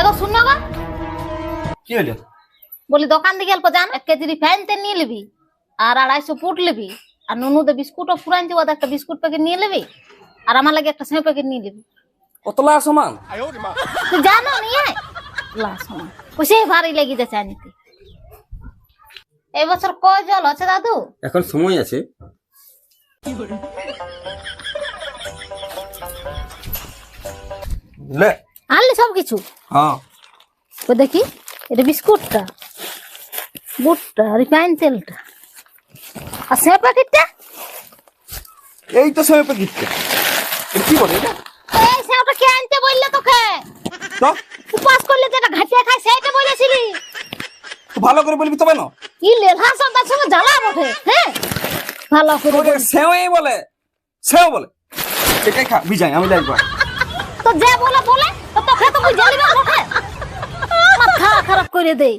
এগো শুনো গো। কি হলো বলি দোকান দিকে অল্প যান এক কেজি রিফাইন তেল নিয়ে নিবি আর আড়াইশো পুট নিবি আর নুনুদের বিস্কুটও ফুরাইতে ওদের একটা বিস্কুট প্যাকেট নিয়ে নিবি আর আমার লাগে একটা সেও প্যাকেট নিয়ে নিবি। কতলা সমান? তুই জানো নিয়ে আয়। লা শোনা পয়সা ভারী লেগে যাচ্ছে আনিতে। এই বছর কয় জল আছে দাদু? এখন সময় আছে। লে আনলি সব কিছু। হ্যাঁ। দেখি এটা বিস্কুটটা বুটটা রিফাইন তেলটা। আর সে প্যাকেটটা এই তো সময় প্যাকেটটা কি বলে এটা? এই সেটা কে আনতে বললে তোকে? তো? উপাস করলে যেটা ঘাটিয়া খায় সেটা বলেছিলি। ভালো করে বলবি তবে না ই লেলহা সন্তার সঙ্গে জ্বালা বটে হ্যাঁ? ভালো করে সেওই বলে সেও বলে। এটাই খা আমি লাগবো তো যে বলে বলে। মাথা খারাপ করে দেই